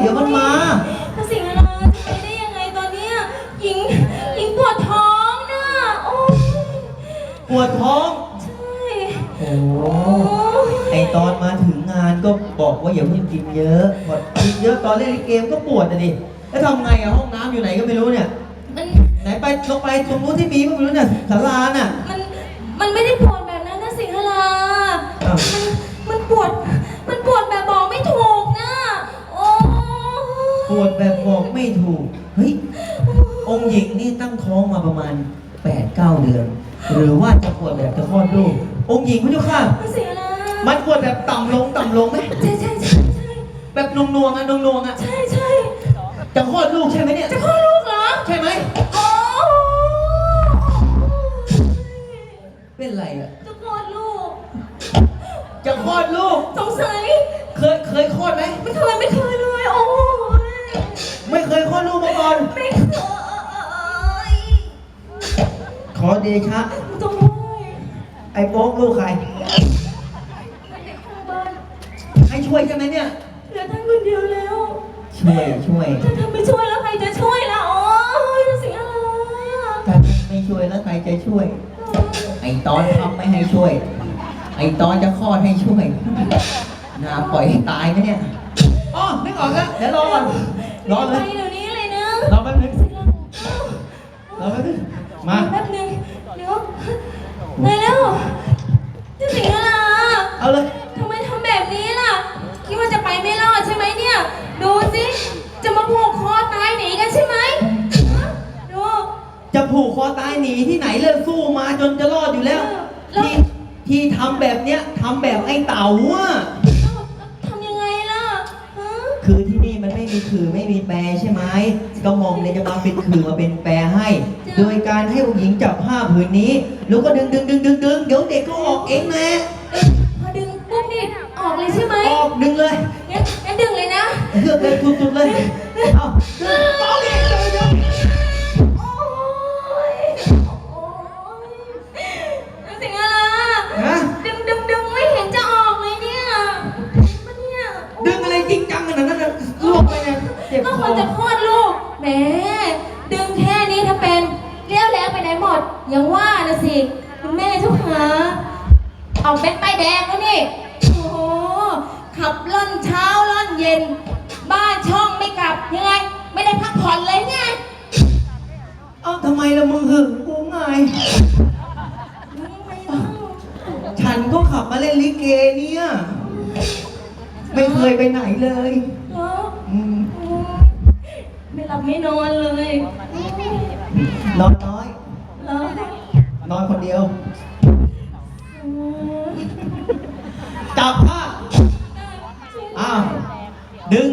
เดี๋ยวมันมาพระสิงห์ราชจะไปได้ยังไงตอนเนี้ยหญิงหญิงปวดท้องน่ะโอ้ยปวดท้อง ใช่โอ้โอ้ยไอตอนมาถึงงานก็บอกว่าอย่าเพิ่งกินเยอะพอกินเยอะตอนเล่นเกมก็ปวดนะดิ แล้วทำไงอะห้องน้ำอยู่ไหนก็ไม่รู้เนี่ย มันไหนไปลงไปตรงนู้นที่มีก็ไม่รู้เนี่ยศาลาน่ะ มันมันไม่ได้ปวดแบบนั้นนะสิงห์ราอ้าว มัน ปวดแบบบอกไม่ถูก เฮ้ย องค์หญิงนี่ตั้งท้องมาประมาณ 8-9 เดือน หรือว่าจะปวดแบบจะคลอดลูก องค์หญิงพระเจ้าค่ะ พระสิงห์รามันปวดแบบต่ำลงต่ำลงไหม ใช่ใช่ใช่ใช่แบบนวงนวงๆอะนวงนวงๆอะใช่ใช่จะคลอดลูกใช่ไหมเนี่ย จะคลอดลูกเหรอใช่ไหม โอ้เป็นไรอะจะคลอดลูก จะคลอดลูก สงสัยเคยเคยคลอดไหม ไม่เคยไม่เคยเลยโอ้ย ไม่เคยคลอดลูกมาก่อน ไม่เคยขอเดชะโอ้ยไอ้โป๊กลูกใคร เด็กข้างบ้านให้ช่วยใช่ไหมเนี่ย เหลือท่านคนเดียวแล้ว ช่วยช่วย ถ้าท่านไม่ช่วยแล้วใครจะช่วยล่ะโอ้ยจะเสียอะไรอะถ้าไม่ช่วยแล้วใครจะช่วย ไอ้ตอนทำไม่ให้ช่วย ไอ้ตอนจะคลอดให้ช่วยน่าปล่อยให้ตายไหมเนี่ย อ๋อนึกออกแล้วเดี๋ยวรอก่อน รอเลไปย เดี๋ยวนี้เลยนะรอแป๊บนึงรอแป๊บนึงมา แป๊บนึงเดี๋ยวไหนแล้วจะเสียอะไรเอาเลย ทำไมทำแบบนี้ล่ะ คิดว่าจะไปไม่รอดใช่ไหมเนี่ย ดูสิจะมาผูกคอตายหนีกันใช่ไหมฮะดู จะผูกคอตายหนีที่ไหนเลิกสู้มาจนจะรอดอยู่แล้วแล้ว ที่ที่ทำแบบเนี้ยทำแบบไอ้เต่าอะ คือที่นี่มันไม่มีคือไม่มีแปรใช่ไหมกระหม่อมเนี่ยจะมาเป็นคือมาเป็นแปรให้ โดยการให้องค์หญิงจับผ้าผืนนี้ แล้วก็ดึงดึงดึงดึงดึงเดี๋ยวเด็กก็ออกเองแหละเอ้ยพอดึงปุ๊บนี่ออกเลยใช่ไหมออกดึงเลยงั้นงั้นดึงเลยนะเลือกเลยทุบๆเลย เอาดึง เอาเป็นป้ายแดงแล้วนี่ โอ้โห ขับล่อนเช้าล่อนเย็น บ้านช่องไม่กลับยังไง ไม่ได้พักผ่อนเลยไง เอ้าทำไมล่ะมึงหึงกูไง ฉันก็ขับมาเล่นลิเกเนี่ย ไม่เคยไปไหนเลยเหรออืมโอ้ยไม่หลับไม่นอนเลยนอนน้อยเหรอนอนคนเดียว จับผ้าอ้าว ดึง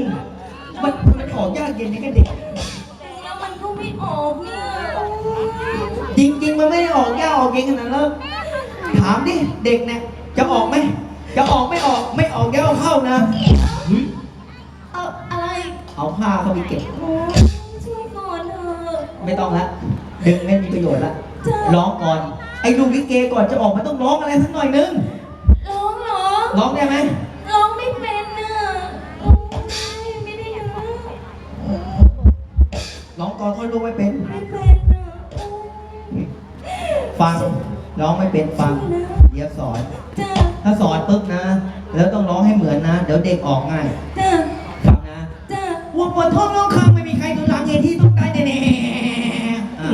มันมันออกยากเย็นนี่ก็เด็ก แล้วมันก็ไม่ออกเนี่ยโอ้ยจริง ๆ มันไม่ได้ออกยากออกเย็นขนาดนั้นแล้วถามดิ เด็กเนี่ย จะออกไหม จะออกไม่ออก ไม่ออกแกเอาเข้านะ เอาอะไรเอาผ้าเข้าไปเก็บ โอ้ยช่วยก่อนเถอะไม่ต้องละ ดึงไม่มีประโยชน์ละ จ้ะร้องก่อน ไอ้ลูกลิเกก่อนจะออกมันต้องร้องอะไรสักหน่อยนึงร้องเห รอร้องได้ไหมร้องไม่เป็นน่ะโอ้ยไม่ได้นะร้องก่อนค่อยรู้ไม่เป็น ไม่เป็นน่ะโอ้ยฟังร้องไม่เป็นฟังช่วยนะเดี๋ยวสอน จ้าถ้าสอนปุ๊บนะ แล้วต้องร้องให้เหมือนนะ เดี๋ยวเด็กออกง่ายจ้าฟังนะจ้าวัวปวดท้องร้องคางไม่มีใครดูหลังเอที่ต้องตายแน่ๆอะ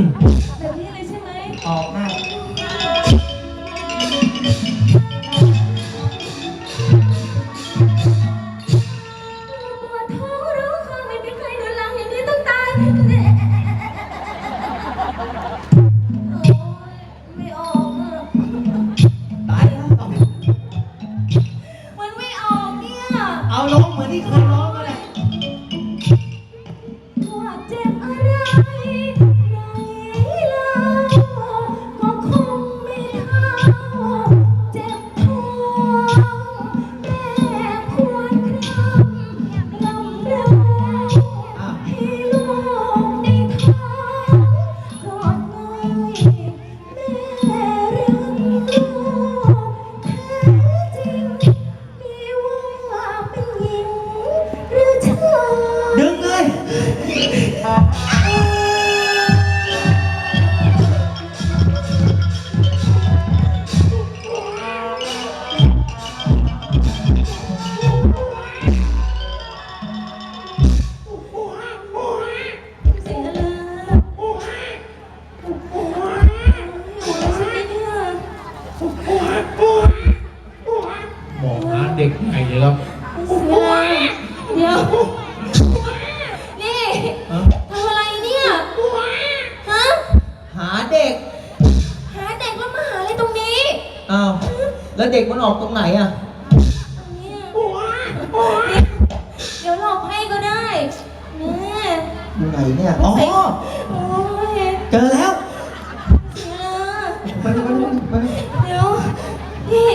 เหมือนที่เคยร้อง เด็กมันออกตรงไหนอะเนี่ยเดี๋ยวหลอกให้ก็ได้แม่อยู่ไหนเนี่ย อ๋อ โอ้ยเจอแล้วเสียมาดูมาดูมาดูเดี๋ยวพี่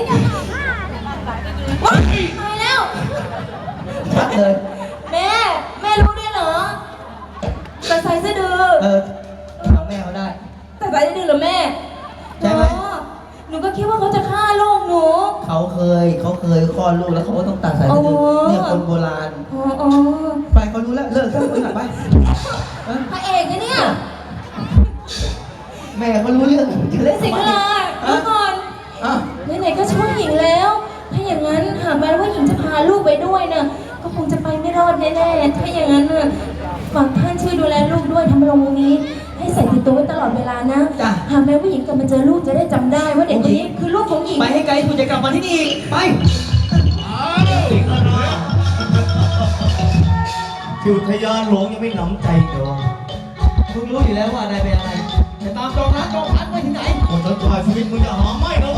ว้ายตายแล้ว ชัดเลย เขาเคยเขาเคยคลอดลูกแล้วเขาก็ต้องตัดสายสะดือโอ้เนี่ยคนโบราณ อ๋ออ๋อไปเขารู้แล้วเลิกเลิกเลิกไปเออพระเอกนะเนี่ยแม่เขารู้เรื่องจะเล่นสิงทำห์ไมลาดูก่อนอะไหนๆก็ช่วยหญิงแล้ว ถ้าอย่างนั้นหากแม้ว่าหญิงจะพาลูกไปด้วยนะก็คงจะไปไม่รอดแน่ๆถ้าอย่างนั้นน่ะฝากท่านช่วยดูแลลูกด้วยทำโรงนี้ ให้ใส่ติดตัวไว้ตลอดเวลานะ จ้ะ หากแม้ว่าหญิงกลับมาเจอลูกจะได้จำได้ คุณจะกลับมาที่นี่อีกไปที่อุทยานหลวงยังไม่หนำใจเดี๋ยวมึงรู้อยู่แล้วว่าอะไรเป็นอะไรจะตามจองร้านจองพันไปถึงไหนคนสนใจชีวิตมึงจะหาไม่นะวะ